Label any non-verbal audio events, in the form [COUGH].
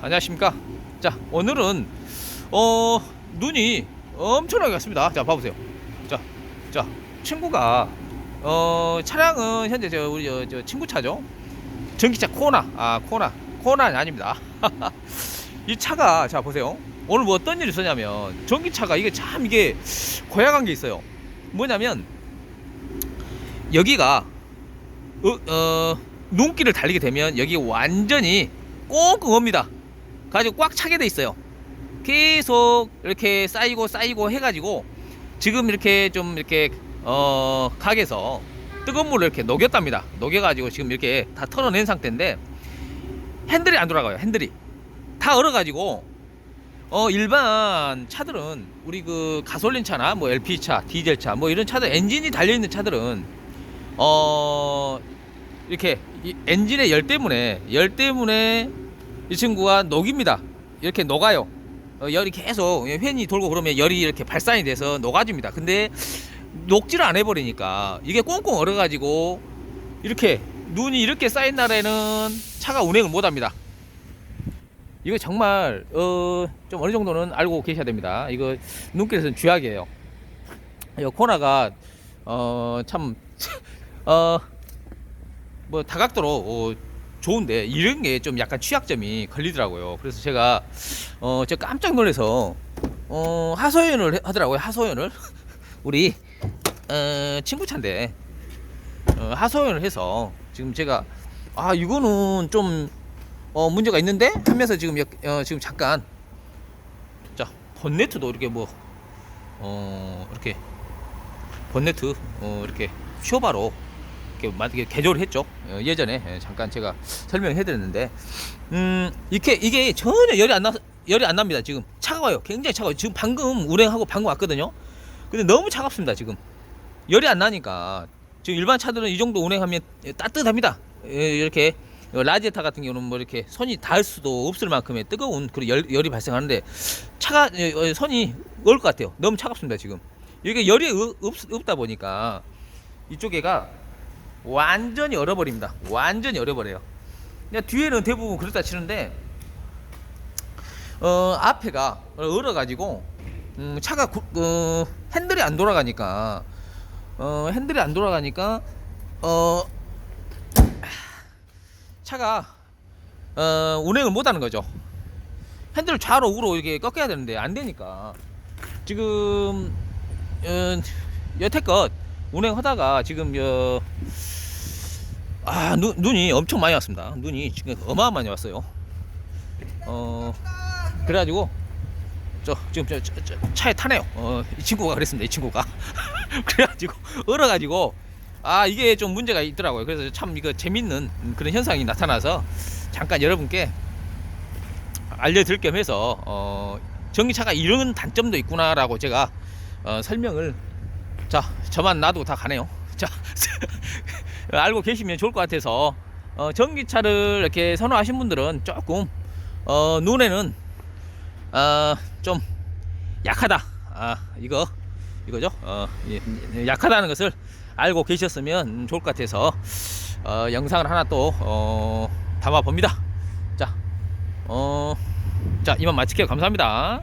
안녕하십니까? 자 오늘은 어 눈이 엄청나게 왔습니다. 자 봐보세요. 자, 자 친구가 어 차량은 현재 저 우리 저, 저 친구 차죠? 전기차 코나 아 코나 코나는 아닙니다. [LAUGHS] 이 차가 자 보세요. 오늘 뭐 어떤 일이 있었냐면 전기차가 이게 참 이게 고약한 게 있어요. 뭐냐면 여기가 어, 어 눈길을 달리게 되면 여기 완전히 꽁꽁 옵니다. 가지고 꽉 차게 돼 있어요. 계속 이렇게 쌓이고 쌓이고 해가지고 지금 이렇게 좀 이렇게 어 각에서 뜨거운 물을 이렇게 녹였답니다. 녹여가지고 지금 이렇게 다 털어낸 상태인데 핸들이 안 돌아가요. 핸들이 다 얼어가지고 어 일반 차들은 우리 그 가솔린 차나 뭐 LP 차, 디젤 차뭐 이런 차들 엔진이 달려 있는 차들은 어 이렇게 이 엔진의 열 때문에 열 때문에 이 친구가 녹입니다. 이렇게 녹아요. 어, 열이 계속 팬이 돌고 그러면 열이 이렇게 발산이 돼서 녹아집니다. 근데 녹지를 안 해버리니까 이게 꽁꽁 얼어가지고 이렇게 눈이 이렇게 쌓인 날에는 차가 운행을 못합니다. 이거 정말 어, 좀 어느 정도는 알고 계셔야 됩니다. 이거 눈길에서는 쥐약이에요. 이 코나가 어, 참 [LAUGHS] 어, 뭐 다각도로 어, 좋은데 이런 게 좀 약간 취약점이 걸리더라고요. 그래서 제가 어, 제가 깜짝 놀라서 어, 하소연을 해- 하더라고요. 하소연을 [LAUGHS] 우리 어, 친구 차인데 어, 하소연을 해서 지금 제가 아 이거는 좀 어, 문제가 있는데 하면서 지금 역- 어, 지금 잠깐 자 본네트도 이렇게 뭐 어, 이렇게 본네트 어, 이렇게 쇼바로 만들게 개조를 했죠. 어, 예전에 예, 잠깐 제가 설명해 드렸는데 음, 이게 이게 전혀 열이 안 나, 열이 안 납니다. 지금 차가워요. 굉장히 차가워요. 지금 방금 운행하고 방금 왔거든요. 근데 너무 차갑습니다. 지금 열이 안 나니까 지금 일반 차들은 이 정도 운행하면 따뜻합니다. 예, 이렇게 라지에타 같은 경우는 뭐 이렇게 선이 닿을 수도 없을 만큼의 뜨거운 그런 열, 열이 발생하는데 차가 예, 어, 선이 얼 것 같아요. 너무 차갑습니다. 지금 이게 열이 없, 없- 없다 보니까 이쪽에가 완전히 얼어버립니다. 완전히 얼어버려요. 그냥 뒤에는 대부분 그렇다 치는데 어 앞에가 얼어가지고 음, 차가 구, 어, 핸들이 안 돌아가니까 어 핸들이 안 돌아가니까 어 차가 어 운행을 못하는 거죠. 핸들을 좌로 우로 이렇게 꺾여야 되는데 안 되니까 지금 어, 여태껏 운행하다가 지금 여, 아 눈, 눈이 엄청 많이 왔습니다. 눈이 지금 어마어마하게 왔어요. 어 그래가지고 저 지금 저, 저, 저 차에 타네요. 어, 이 친구가 그랬습니다. 이 친구가 [LAUGHS] 그래가지고 얼어가지고 아 이게 좀 문제가 있더라고요. 그래서 참 이거 재밌는 그런 현상이 나타나서 잠깐 여러분께 알려드릴 겸 해서 어, 전기차가 이런 단점도 있구나라고 제가 어, 설명을 자 저만 놔두고 다 가네요. 자 [LAUGHS] 알고 계시면 좋을 것 같아서 어, 전기차를 이렇게 선호하신 분들은 조금 어, 눈에는 어, 좀 약하다. 아 이거 이거죠. 어, 예, 약하다는 것을 알고 계셨으면 좋을 것 같아서 어, 영상을 하나 또 어, 담아 봅니다. 자, 어, 자 이만 마칠게요. 감사합니다.